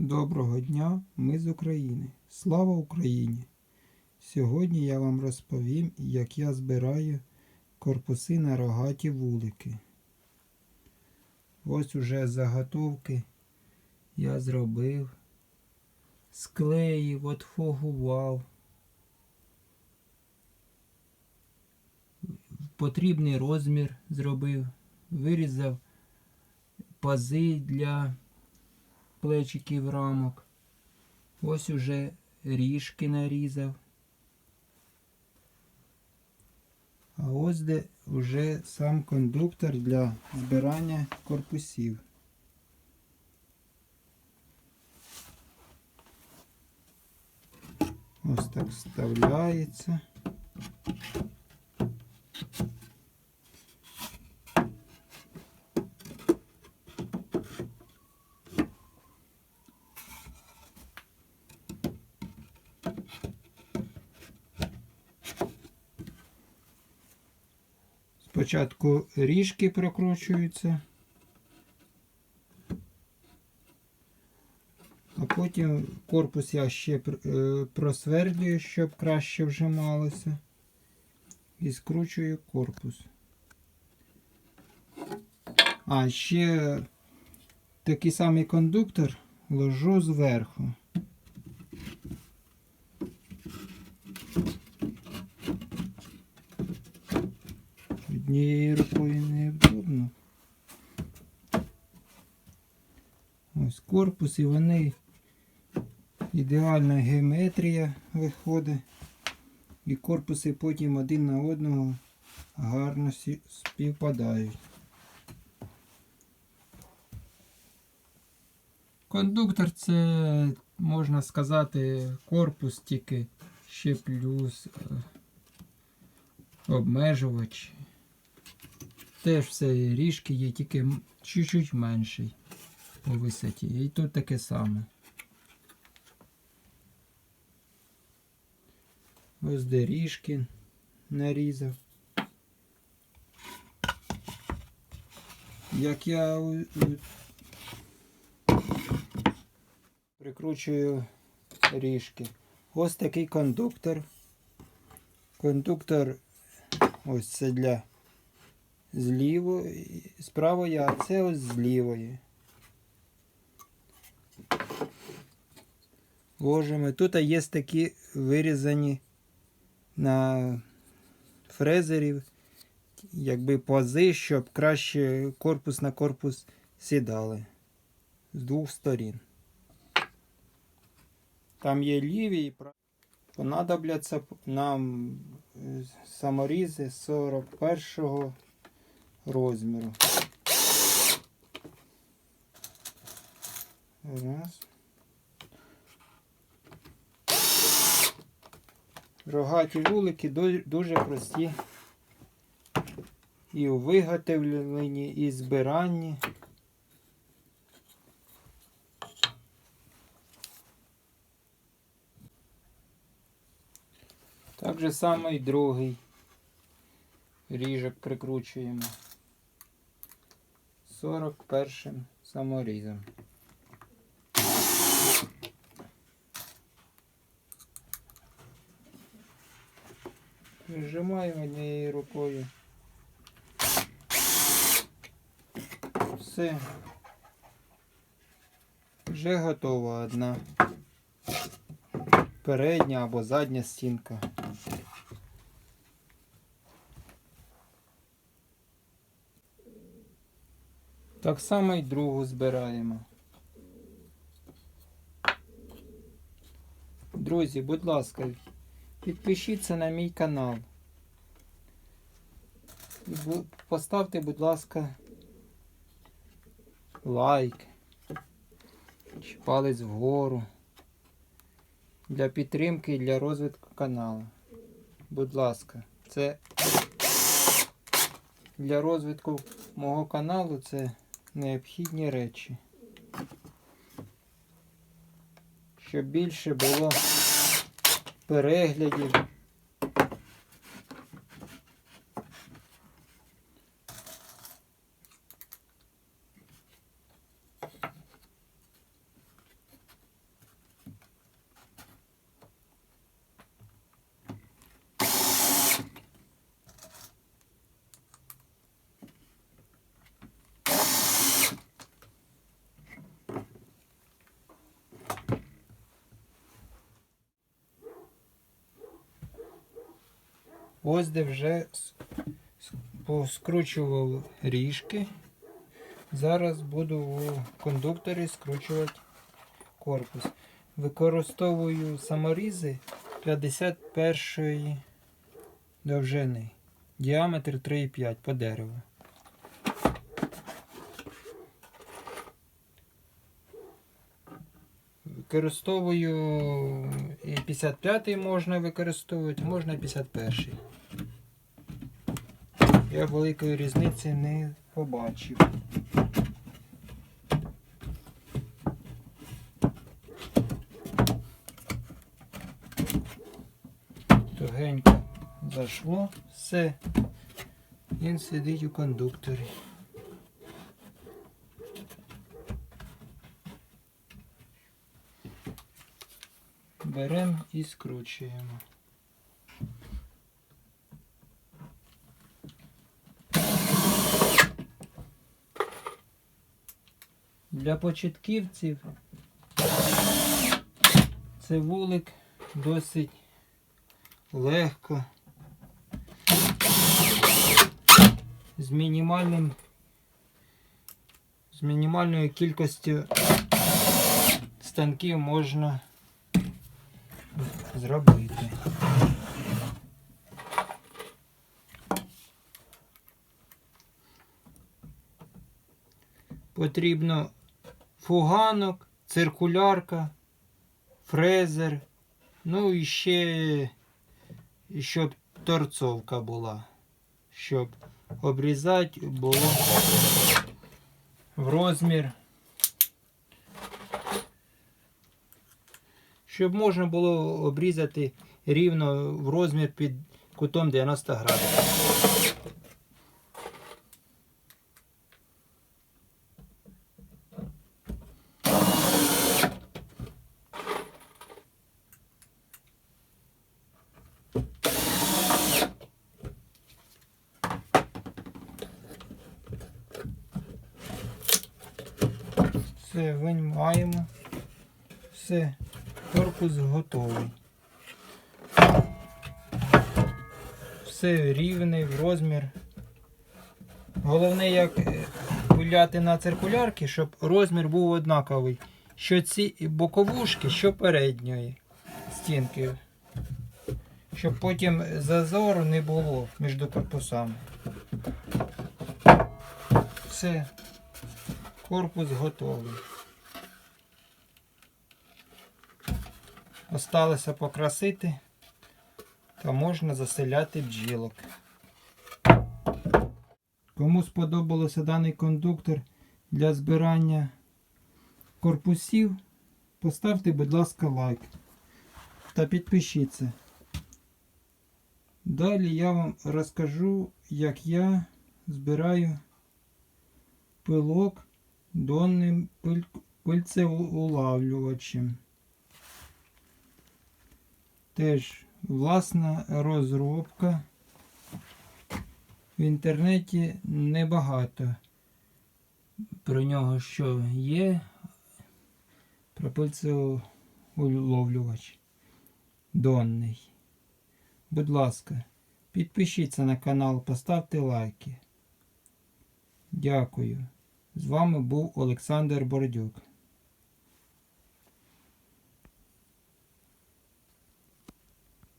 Доброго дня, ми з України. Слава Україні! Сьогодні я вам розповім, як я збираю корпуси на рогаті вулики. Ось уже заготовки я зробив, склеїв, отфогував. Потрібний розмір зробив, вирізав пази для плечиків рамок. Ось уже ріжки нарізав. А ось де вже сам кондуктор для збирання корпусів. Ось так вставляється. Спочатку ріжки прокручуються, а потім корпус я ще е, просвердлюю, щоб краще вжималося. І скручую корпус. А ще такий самий кондуктор ложу зверху. Однією рукою невдобно. Ось корпус і вони ідеальна геометрія виходить. І корпуси потім один на одного гарно співпадають. Кондуктор це, можна сказати, корпус тільки ще плюс е, обмежувач. Теж все ріжки є, тільки чуть-чуть менший по висоті. І тут таке саме. Ось де ріжки нарізав. Як я прикручую ріжки. Ось такий кондуктор. Кондуктор ось це для з лівої, з правої, а це ось з лівої. Ложимо. Тут є такі вирізані на фрезерів, якби пази, щоб краще корпус на корпус сідали з двох сторін. Там є ліві і. Понадобляться нам е, саморізи 41-го розміру. Раз. Рогаті вулики дуже прості і у виготовленні, і збиранні. Так же само і другий ріжок прикручуємо 41 саморізом. Прижимаємо однією рукою. Все. Вже готова одна передня або задня стінка. Так само і другу збираємо. Друзі, будь ласка, підпишіться на мій канал. І Поставте, будь ласка, лайк чи палець вгору для підтримки і для розвитку каналу. Будь ласка, це для розвитку мого каналу це необхідні речі. Щоб більше було переглядів. Ось де вже поскручував ріжки. Зараз буду у кондукторі скручувати корпус. Використовую саморізи 51 довжини. Діаметр 3,5 по дереву. Використовую і 55 можна використовувати, можна і 51. Я великої різниці не побачив. Тугенько зашло все. Він сидить у кондукторі. Беремо і скручуємо. Для початківців це вулик досить легко. З мінімальним з мінімальною кількістю станків можна зробити. Потрібно фуганок, циркулярка, фрезер, ну і ще, щоб торцовка була, щоб обрізати було в розмір. Щоб можна було обрізати рівно в розмір під кутом 90 градусів. Все, виймаємо. Все, корпус готовий. Все рівний в розмір. Головне, як е, пиляти на циркулярки, щоб розмір був однаковий. Що ці боковушки, що передньої стінки. Щоб потім зазору не було між корпусами. Все, корпус готовий. Осталося покрасити та можна заселяти бджілок. Кому сподобався даний кондуктор для збирання корпусів, поставте, будь ласка, лайк та підпишіться. Далі я вам розкажу, як я збираю пилок донним пиль... пильцеулавлювачем. Теж власна розробка. В інтернеті небагато про нього що є. Про пильцеуловлювач донний. Будь ласка, підпишіться на канал, поставте лайки. Дякую. З вами був Олександр Бородюк.